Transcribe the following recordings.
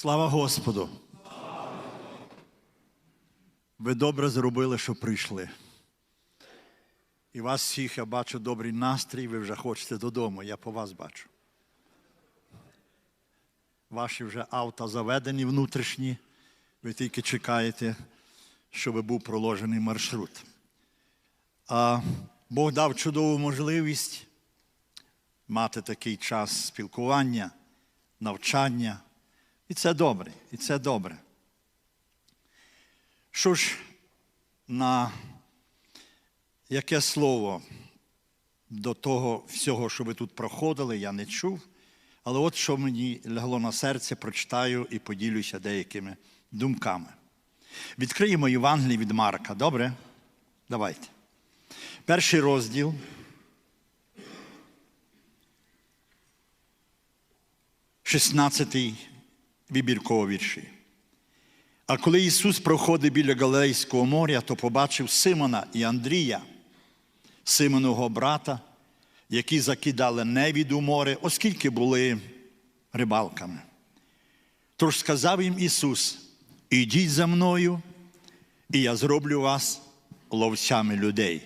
Слава Господу! Ви добре зробили, що прийшли. І вас всіх я бачу добрий настрій, ви вже хочете додому, я по вас бачу. Ваші вже авто заведені внутрішні, ви тільки чекаєте, щоб був проложений маршрут. А Бог дав чудову можливість мати такий час спілкування, навчання. І це добре, і це добре. Що ж, на яке слово до того всього, що ви тут проходили, я не чув. Але от що мені лягло на серце, прочитаю і поділюся деякими думками. Відкриємо Євангеліє від Марка, добре? Давайте. Перший розділ. Шістнадцятий вибірково вірші. А коли Ісус проходив біля Галилейського моря, то побачив Симона і Андрія, Симонового брата, які закидали невід у море, оскільки були рибалками. Тож сказав їм Ісус: Ідіть за мною, і я зроблю вас ловцями людей.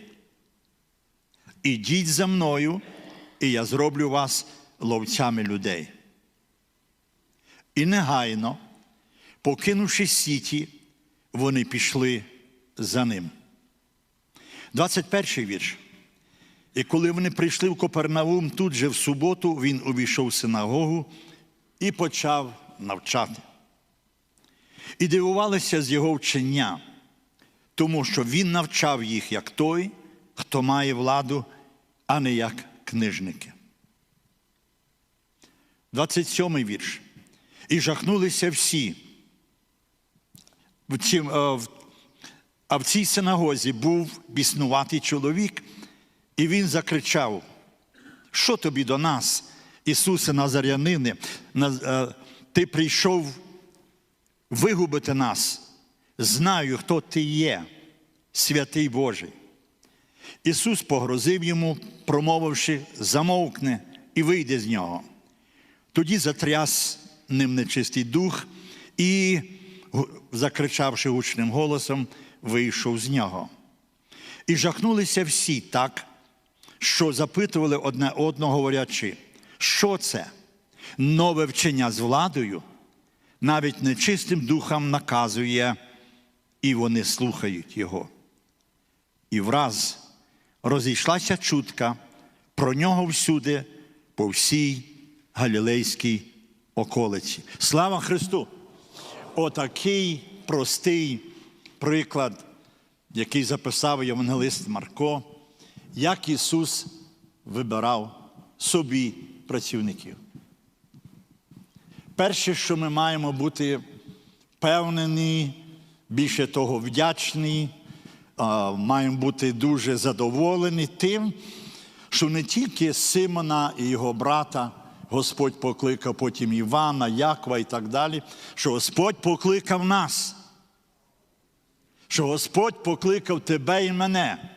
Ідіть за мною, і я зроблю вас ловцями людей. І негайно, покинувши сіті, вони пішли за ним. 21 вірш. І коли вони прийшли в Копернаум, тут же в суботу він увійшов в синагогу і почав навчати. І дивувалися з його вчення, тому що він навчав їх як той, хто має владу, а не як книжники. 27 вірш. І жахнулися всі. Е, А в цій синагозі був біснуватий чоловік, і він закричав: Що тобі до нас, Ісусе Назарянине? Наз- е, Ти прийшов вигубити нас. Знаю, хто ти є, святий Божий. Ісус погрозив йому, промовивши, замовкне і вийде з нього. Тоді затряс ним нечистий дух і, закричавши гучним голосом, вийшов з нього. І жахнулися всі так, що запитували одне одного, говорячи, що це? Нове вчення з владою, навіть нечистим духам наказує, і вони слухають його. І враз розійшлася чутка про нього всюди, по всій Галілейській околиці. Слава Христу! Отакий простий приклад, який записав євангелист Марко, як Ісус вибирав собі працівників. Перше, що ми маємо бути впевнені, більше того, вдячні, маємо бути дуже задоволені тим, що не тільки Симона і його брата Господь покликав потім Івана, Якова і так далі, що Господь покликав нас, що Господь покликав тебе і мене.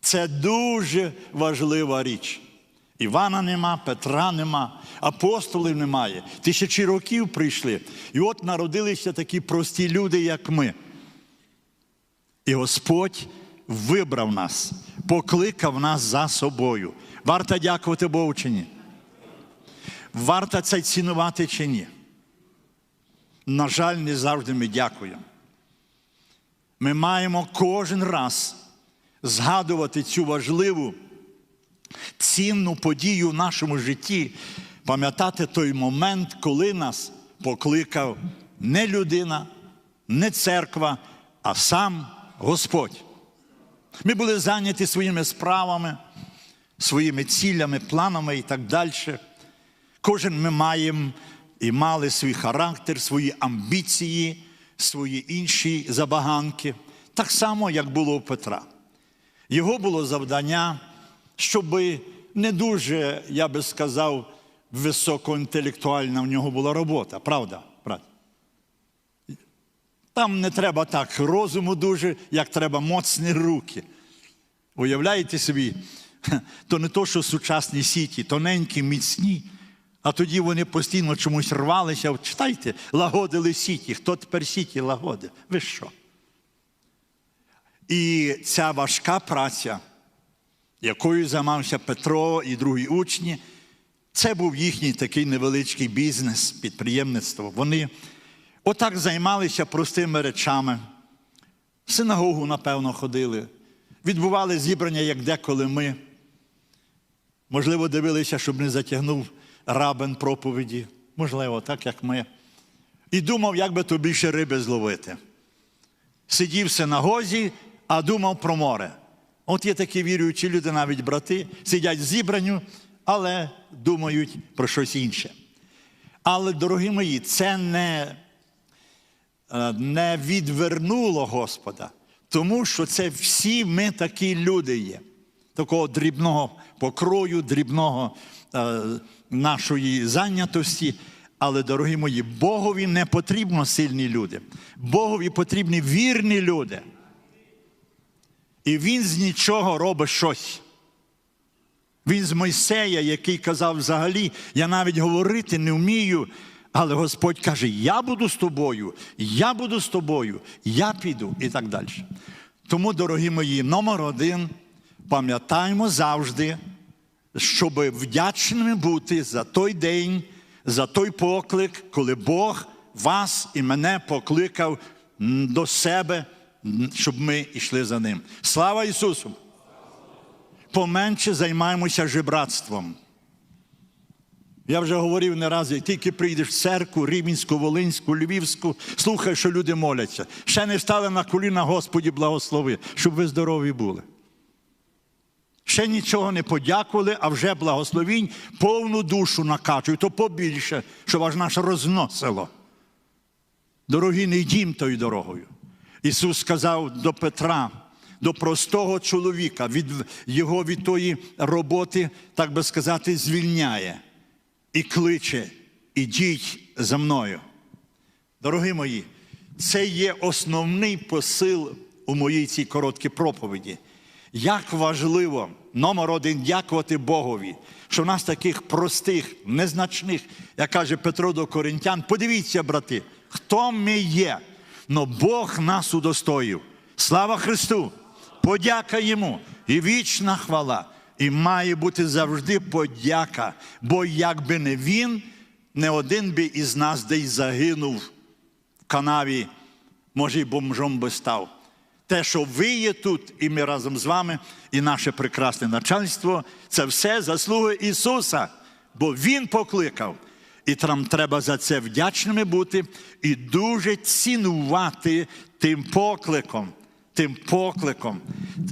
Це дуже важлива річ. Івана нема, Петра нема, апостолів немає. Тисячі років прийшли. І от народилися такі прості люди, як ми. І Господь вибрав нас, покликав нас за собою. Варто дякувати Богу чи ні? Варто це цінувати чи ні? На жаль, не завжди ми дякуємо. Ми маємо кожен раз згадувати цю важливу, цінну подію в нашому житті, пам'ятати той момент, коли нас покликав не людина, не церква, а сам Господь. Ми були зайняті своїми справами, своїми цілями, планами і так далі. Кожен ми маємо і мали свій характер, свої амбіції, свої інші забаганки. Так само, як було у Петра. Його було завдання, щоб не дуже, я би сказав, високоінтелектуальна в нього була робота, правда? брат? Там не треба так розуму дуже, як треба моцні руки. Уявляєте собі, то не то, що сучасні сіті, тоненькі, міцні, А тоді вони постійно чомусь рвалися. Читайте, лагодили сіті. Хто тепер сіті лагодить? Ви що? І ця важка праця, якою займався Петро і другі учні, це був їхній такий невеличкий бізнес, підприємництво. Вони отак займалися простими речами. В синагогу, напевно, ходили, відбували зібрання, як деколи ми. Можливо, дивилися, щоб не затягнув рабин проповіді. Можливо, так як ми. І думав, як би то більше риби зловити. Сидів в синагозі, а думав про море. От є такі віруючі люди, навіть брати, сидять в зібранню, але думають про щось інше. Але, дорогі мої, це не, е, не відвернуло Господа, тому що це всі ми такі люди є, такого дрібного покрою, дрібного е, нашої зайнятості. Але, дорогі мої, Богові не потрібно сильні люди. Богові потрібні вірні люди. І він з нічого робить щось. Він з Мойсея, який казав взагалі, я навіть говорити не вмію, але Господь каже: Я буду з тобою, я буду з тобою, я піду і так далі. Тому, дорогі мої, номер один, пам'ятаємо завжди, щоб вдячними бути за той день, за той поклик, коли Бог вас і мене покликав до себе, щоб ми йшли за ним. Слава Ісусу! Поменше займаємося жебратством. Я вже говорив не раз, як тільки прийдеш в церкву, Рівненську, Волинську, Львівську, слухай, що люди моляться. Ще не стали на коліна, Господі, благослови, щоб ви здорові були. Ще нічого не подякували, а вже благословінь повну душу накачують, то побільше, щоб аж наш розносило. Дорогі, не йдім тою дорогою. Ісус сказав до Петра, до простого чоловіка, від його від тої роботи, так би сказати, звільняє і кличе, ідіть за мною. Дорогі мої, це є основний посил у моїй цій короткій проповіді. Як важливо, номер один, дякувати Богові, що в нас таких простих, незначних, як каже Петро до Коринтян, подивіться, брати, хто ми є, но Бог нас удостоїв. Слава Христу! Подяка йому і вічна хвала. І має бути завжди подяка, бо якби не він, не один би із нас десь загинув в канаві, може, й бомжом би став. Те, що ви є тут, і ми разом з вами, і наше прекрасне начальство, це все заслуги Ісуса, бо Він покликав. І нам треба за це вдячними бути і дуже цінувати тим покликом, тим покликом.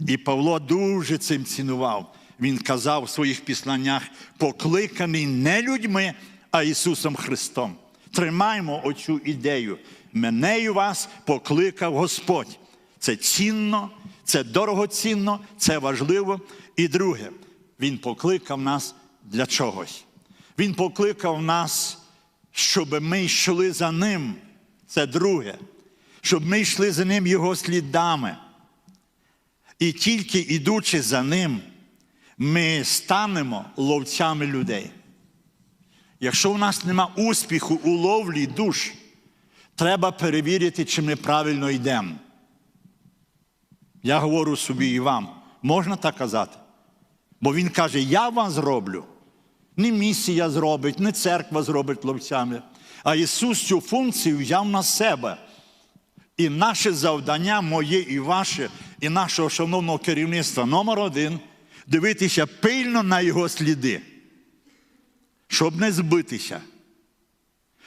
І Павло дуже цим цінував. Він казав в своїх післаннях, покликаний не людьми, а Ісусом Христом. Тримаймо оцю ідею. Мене і вас покликав Господь. Це цінно, це дорогоцінно, це важливо. І друге, Він покликав нас для чогось. Він покликав нас, щоб ми йшли за ним. Це друге, щоб ми йшли за ним Його слідами. І тільки ідучи за ним, ми станемо ловцями людей. Якщо у нас нема успіху у ловлі душ, треба перевірити, чи ми правильно йдемо. Я говорю собі і вам, можна так казати? Бо він каже, я вам зроблю. Не місія зробить, не церква зробить ловцями. А Ісус цю функцію взяв на себе. І наше завдання, моє і ваше, і нашого шановного керівництва номер один дивитися пильно на його сліди, щоб не збитися.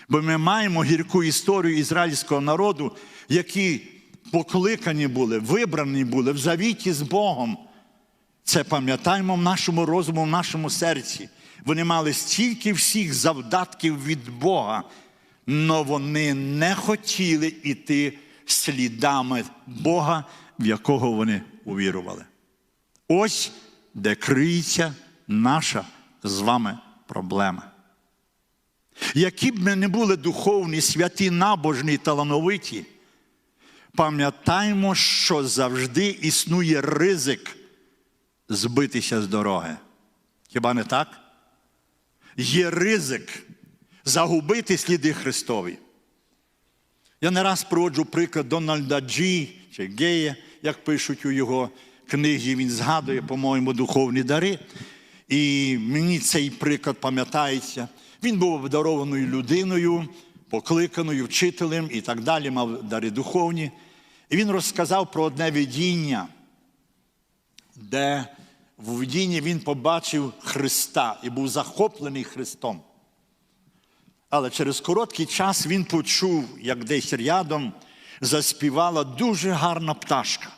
Бо ми маємо гірку історію ізраїльського народу, які покликані були, вибрані були в завіті з Богом. Це пам'ятаємо в нашому розуму, в нашому серці. Вони мали стільки всіх завдатків від Бога, але вони не хотіли йти слідами Бога, в якого вони увірували. Ось де криється наша з вами проблема. Які б ми не були духовні, святі, набожні, талановиті, пам'ятаємо, що завжди існує ризик збитися з дороги. Хіба не так? є ризик загубити сліди Христові. Я не раз проводжу приклад Дональда Джі чи Гея, як пишуть у його книгі, він згадує, по-моєму, духовні дари. І мені цей приклад пам'ятається. Він був обдарованою людиною, покликаною вчителем і так далі, мав дари духовні. І він розказав про одне видіння, де в видінні він побачив Христа і був захоплений Христом. Але через короткий час він почув, як десь рядом заспівала дуже гарна пташка.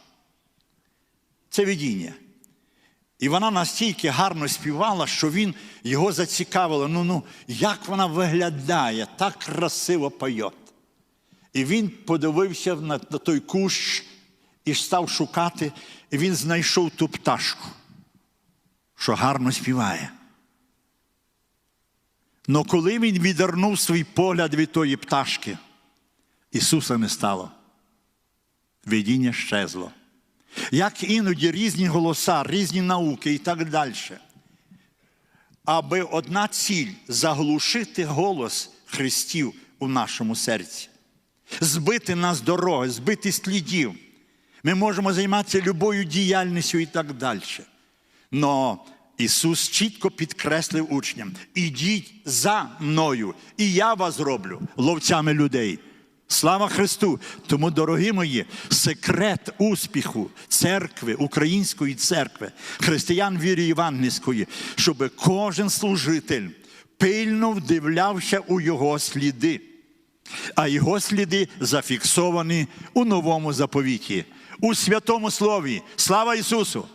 Це видіння. І вона настільки гарно співала, що він його зацікавило. Ну, ну, як вона виглядає, так красиво поє. І він подивився на, той кущ і став шукати, і він знайшов ту пташку, що гарно співає. Но коли він відвернув свій погляд від тої пташки, Ісуса не стало. Видіння щезло. Як іноді різні голоса, різні науки і так далі. Аби одна ціль заглушити голос Христів у нашому серці, збити нас дороги, збити слідів. Ми можемо займатися любою діяльністю і так далі. Но Ісус чітко підкреслив учням: ідіть за мною, і я вас зроблю ловцями людей. Слава Христу! Тому, дорогі мої, секрет успіху церкви, української церкви, християн віри євангельської, щоб кожен служитель пильно вдивлявся у його сліди, а його сліди зафіксовані у новому заповіті, у святому Слові. Слава Ісусу!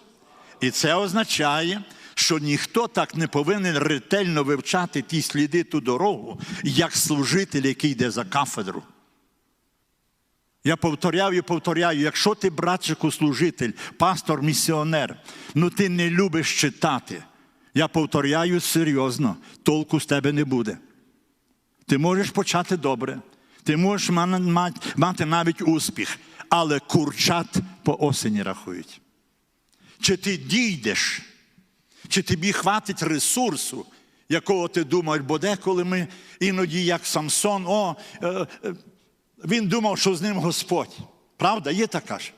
І це означає, що ніхто так не повинен ретельно вивчати ті сліди, ту дорогу, як служитель, який йде за кафедру. Я повторяю і повторяю, якщо ти, братчику, служитель, пастор, місіонер, ну ти не любиш читати, я повторяю серйозно, толку з тебе не буде. Ти можеш почати добре, ти можеш мати навіть успіх, але курчат по осені рахують. Чи ти дійдеш, чи тобі хватить ресурсу, якого ти думаєш, бо деколи ми іноді, як Самсон, о, е, е, він думав, що з ним Господь. Правда, є така ж.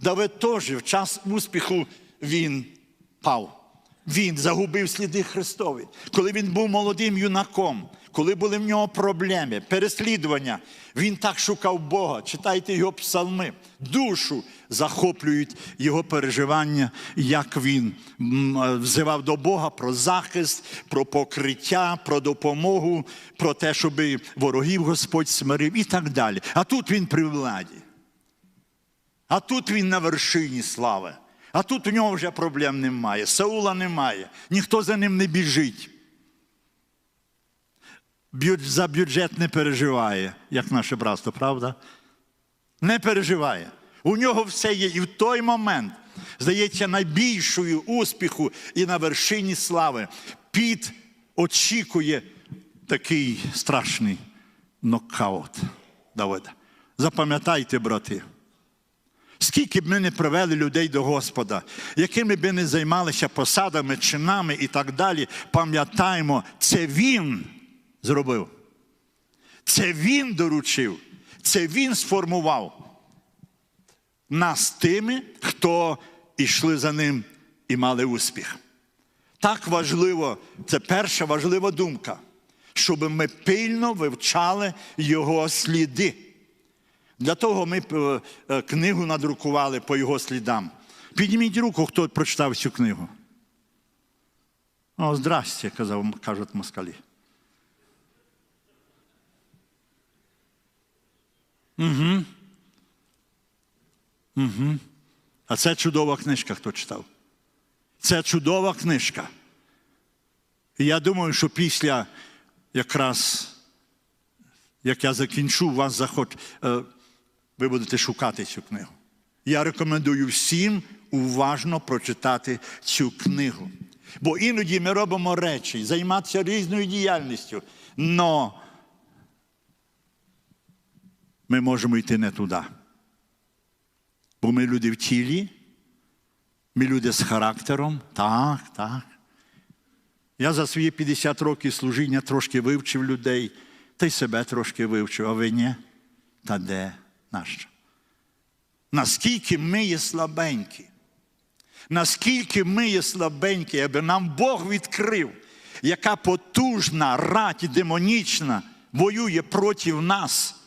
Давид теж в час успіху він пав. Він загубив сліди Христові. Коли він був молодим юнаком, коли були в нього проблеми, переслідування, він так шукав Бога. Читайте його псалми, душу захоплюють його переживання, як він взивав до Бога про захист, про покриття, про допомогу, про те, щоб ворогів Господь смирив і так далі. А тут він при владі. А тут він на вершині слави. А тут у нього вже проблем немає. Саула немає, ніхто за ним не біжить. За бюджет не переживає, як наше братство, правда? Не переживає. У нього все є. І в той момент, здається, найбільшою успіху і на вершині слави під очікує такий страшний нокаут Давида. Запам'ятайте, брати. Скільки б ми не привели людей до Господа, якими б не займалися посадами, чинами і так далі, пам'ятаємо, це Він зробив. Це Він доручив, це Він сформував нас тими, хто йшли за ним і мали успіх. Так важливо, це перша важлива думка, щоб ми пильно вивчали його сліди. Для того ми е, е, книгу надрукували по його слідам. Підніміть руку, хто прочитав цю книгу. О, здрасте, казав, кажуть москалі. Угу. Угу. А це чудова книжка, хто читав. Це чудова книжка. І я думаю, що після якраз, як я закінчу, вас захоч... Е, ви будете шукати цю книгу. Я рекомендую всім уважно прочитати цю книгу. Бо іноді ми робимо речі, займатися різною діяльністю, но ми можемо йти не туди. Бо ми люди в тілі, ми люди з характером, так, так. Я за свої 50 років служіння трошки вивчив людей, та й себе трошки вивчив, а ви ні? Та де нащо? Наскільки ми є слабенькі, наскільки ми є слабенькі, аби нам Бог відкрив, яка потужна рать демонічна воює проти нас.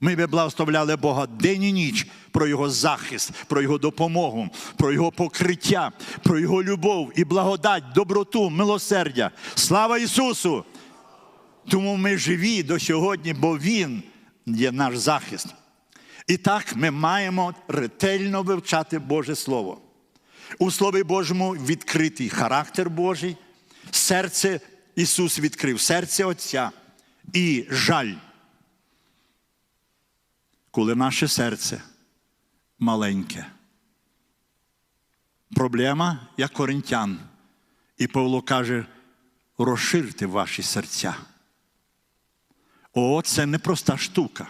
Ми би благословляли Бога день і ніч про Його захист, про Його допомогу, про Його покриття, про Його любов і благодать, доброту, милосердя. Слава Ісусу! Тому ми живі до сьогодні, бо Він є наш захист. І так ми маємо ретельно вивчати Боже Слово. У Слові Божому відкритий характер Божий, серце Ісус відкрив, серце Отця і жаль. Коли наше серце маленьке. Проблема як коринтян. І Павло каже: розширте ваші серця. О, це непроста штука.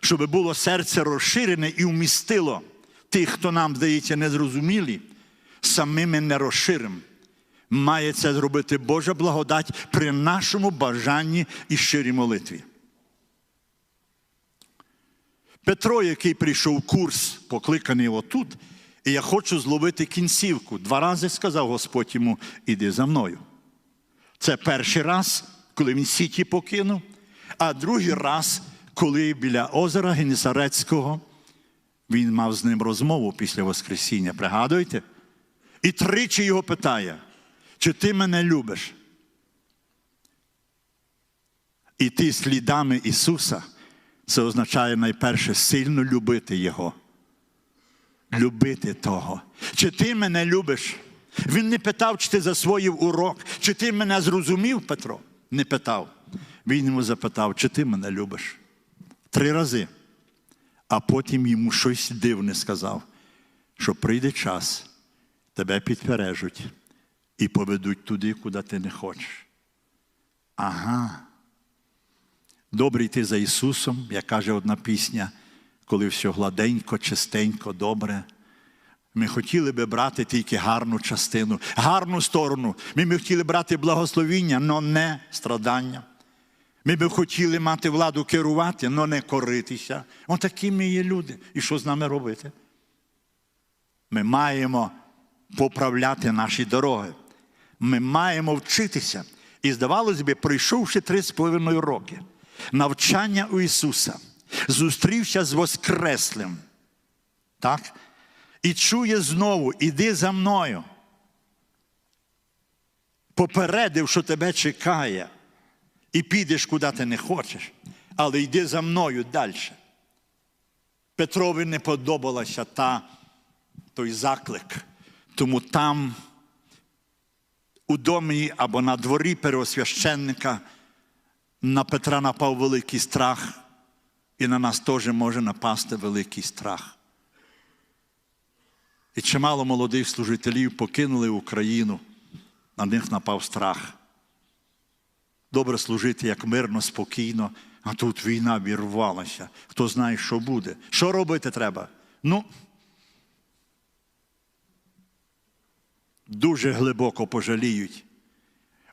Щоб було серце розширене і вмістило тих, хто нам здається незрозумілі, самими не розширимо. Має це зробити Божа благодать при нашому бажанні і щирій молитві. Петро, який прийшов курс, покликаний отут, і я хочу зловити кінцівку. Два рази сказав Господь йому, іди за мною. Це перший раз, коли він сіті покинув, а другий раз, коли біля озера Генісарецького він мав з ним розмову після Воскресіння. Пригадуєте? І тричі його питає, чи ти мене любиш? Іти слідами Ісуса, це означає найперше сильно любити Його. Любити того. Чи ти мене любиш? Він не питав, чи ти засвоїв урок, чи ти мене зрозумів, Петро? Не питав. Він йому запитав, чи ти мене любиш? Три рази. А потім йому щось дивне сказав, що прийде час, тебе підпережуть і поведуть туди, куди ти не хочеш. Ага. Добре йти за Ісусом, як каже одна пісня, коли все гладенько, чистенько, добре. Ми хотіли би брати тільки гарну частину, гарну сторону. Ми б хотіли брати благословіння, але не страдання. Ми б хотіли мати владу керувати, але не коритися. Отакі ми є люди. І що з нами робити? Ми маємо поправляти наші дороги. Ми маємо вчитися. І, здавалось би, пройшовши три з половиною роки, навчання у Ісуса, зустрівся з Воскреслим. Так? І чує знову, іди за мною. Попередив, що тебе чекає, і підеш, куди ти не хочеш, але йди за мною далі. Петрові не подобалася та, той заклик, тому там, у домі або на дворі первосвященника, на Петра напав великий страх, і на нас теж може напасти великий страх. І чимало молодих служителів покинули Україну, на них напав страх. Добре служити як мирно, спокійно, а тут війна вірвалася. Хто знає, що буде. Що робити треба? Ну, дуже глибоко пожаліють.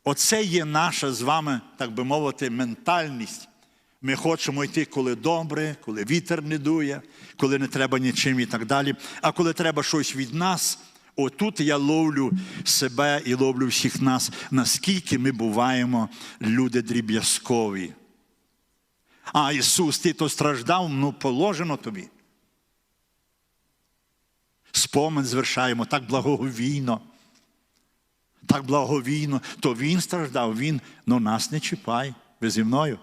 Оце є наша з вами, так би мовити, ментальність. Ми хочемо йти, коли добре, коли вітер не дує, коли не треба нічим і так далі. А коли треба щось від нас, отут я ловлю себе і ловлю всіх нас, наскільки ми буваємо люди дріб'язкові. А Ісус, ти то страждав, ну положено тобі. Спомин звершаємо так благоговійно. Так благовійно, то він страждав, він, ну нас не чіпай, ви зі мною.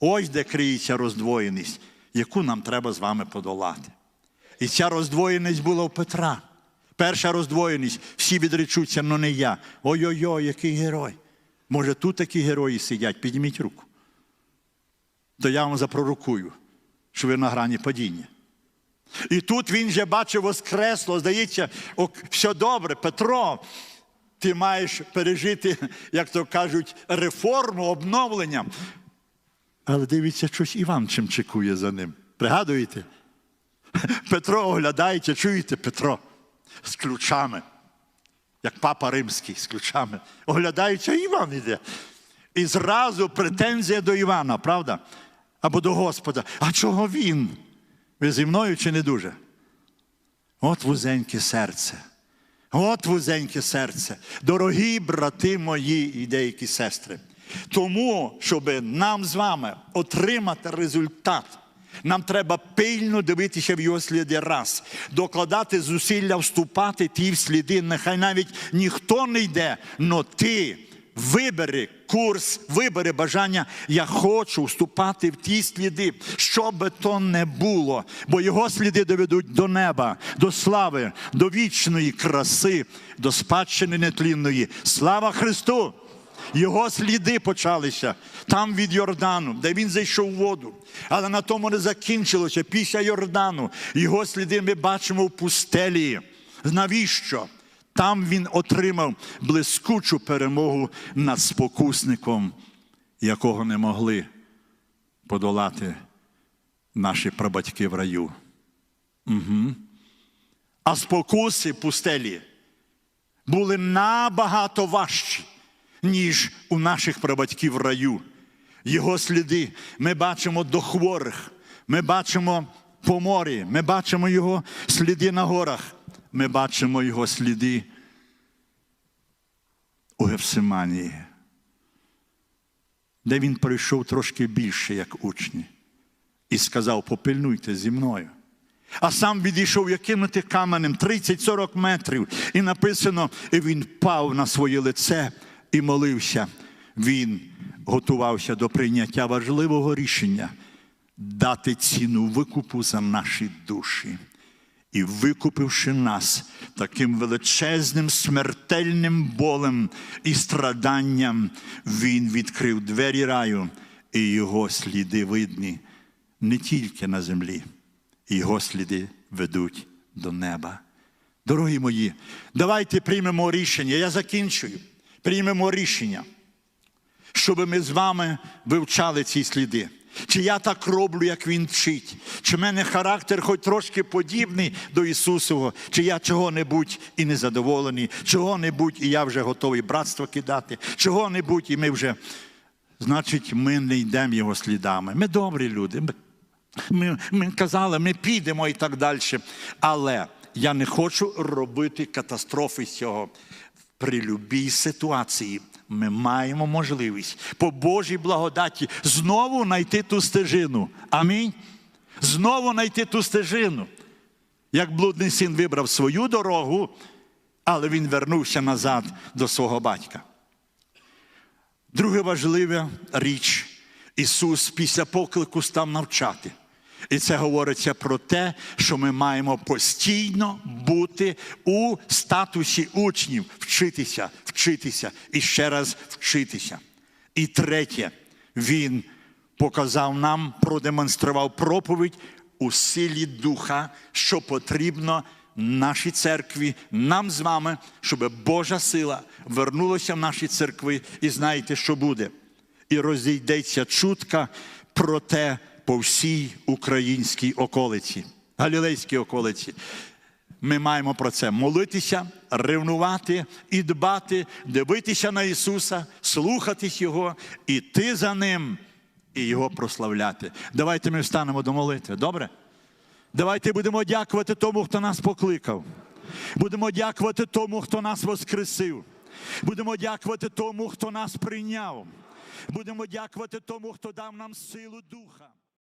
Ось де криється роздвоєність, яку нам треба з вами подолати. І ця роздвоєність була у Петра. Перша роздвоєність, всі відречуться, але не я. Ой-ой-ой, який герой. Може, тут такі герої сидять, підніміть руку. То я вам запророкую, що ви на грані падіння. І тут він вже бачив воскресло, здається, все добре, Петро, ти маєш пережити, як то кажуть, реформу, обновлення. Але дивіться, щось Іван чим чекує за ним. Пригадуєте? Петро оглядається, чуєте, Петро з ключами. як папа римський з ключами. Оглядаючи, а Іван іде. І зразу претензія до Івана, правда? Або до Господа. А чого він? Ви зі мною чи не дуже? От вузеньке серце. От вузеньке серце. Дорогі брати мої і деякі сестри. Тому, щоб нам з вами отримати результат, нам треба пильно дивитися в його сліди раз, докладати зусилля, вступати ті в сліди. Нехай навіть ніхто не йде, но ти вибери курс, вибери бажання. Я хочу вступати в ті сліди, що би то не було, бо його сліди доведуть до неба, до слави, до вічної краси, до спадщини нетлінної. Слава Христу! Його сліди почалися там від Йордану, де він зайшов в воду. Але на тому не закінчилося. Після Йордану його сліди ми бачимо в пустелі. Навіщо? Там він отримав блискучу перемогу над спокусником, якого не могли подолати наші прабатьки в раю. Угу. А спокуси пустелі були набагато важчі, ніж у наших прабатьків в раю. Його сліди ми бачимо до хворих, ми бачимо по морі, ми бачимо його сліди на горах, ми бачимо його сліди у Гефсиманії, де він пройшов трошки більше, як учні, і сказав: попильнуйте зі мною. А сам відійшов як кинути каменем 30-40 метрів. І написано, і він впав на своє лице і молився. Він готувався до прийняття важливого рішення дати ціну викупу за наші душі. І викупивши нас таким величезним смертельним болем і страданням, Він відкрив двері раю, і його сліди видні не тільки на землі, його сліди ведуть до неба. Дорогі мої, давайте приймемо рішення. Я закінчую. Приймемо рішення, щоб ми з вами вивчали ці сліди. Чи я так роблю, як він вчить? Чи в мене характер хоч трошки подібний до Ісусового, чи я чого-небудь і незадоволений, чого-небудь, і я вже готовий братство кидати, чого-небудь, і ми вже, значить, ми не йдемо його слідами. Ми добрі люди. Ми, ми, казали, ми підемо і так далі. Але я не хочу робити катастрофи з цього. При любій ситуації ми маємо можливість по Божій благодаті знову знайти ту стежину. Амінь. Знову знайти ту стежину. Як блудний син вибрав свою дорогу, але він вернувся назад до свого батька. Друга важлива річ, Ісус після поклику став навчати. І це говориться про те, що ми маємо постійно бути у статусі учнів, вчитися, вчитися і ще раз вчитися. І третє, Він показав нам, продемонстрував проповідь у силі Духа, що потрібно нашій церкві, нам з вами, щоб Божа сила вернулася в наші церкви, і знаєте, що буде. І розійдеться чутка про те по всій українській околиці, галілейській околиці. Ми маємо про це молитися, ревнувати і дбати, дивитися на Ісуса, слухатись Його, іти за Ним і Його прославляти. Давайте ми встанемо до молитви, добре? Давайте будемо дякувати тому, хто нас покликав. Будемо дякувати тому, хто нас воскресив. Будемо дякувати тому, хто нас прийняв. Будемо дякувати тому, хто дав нам силу духа.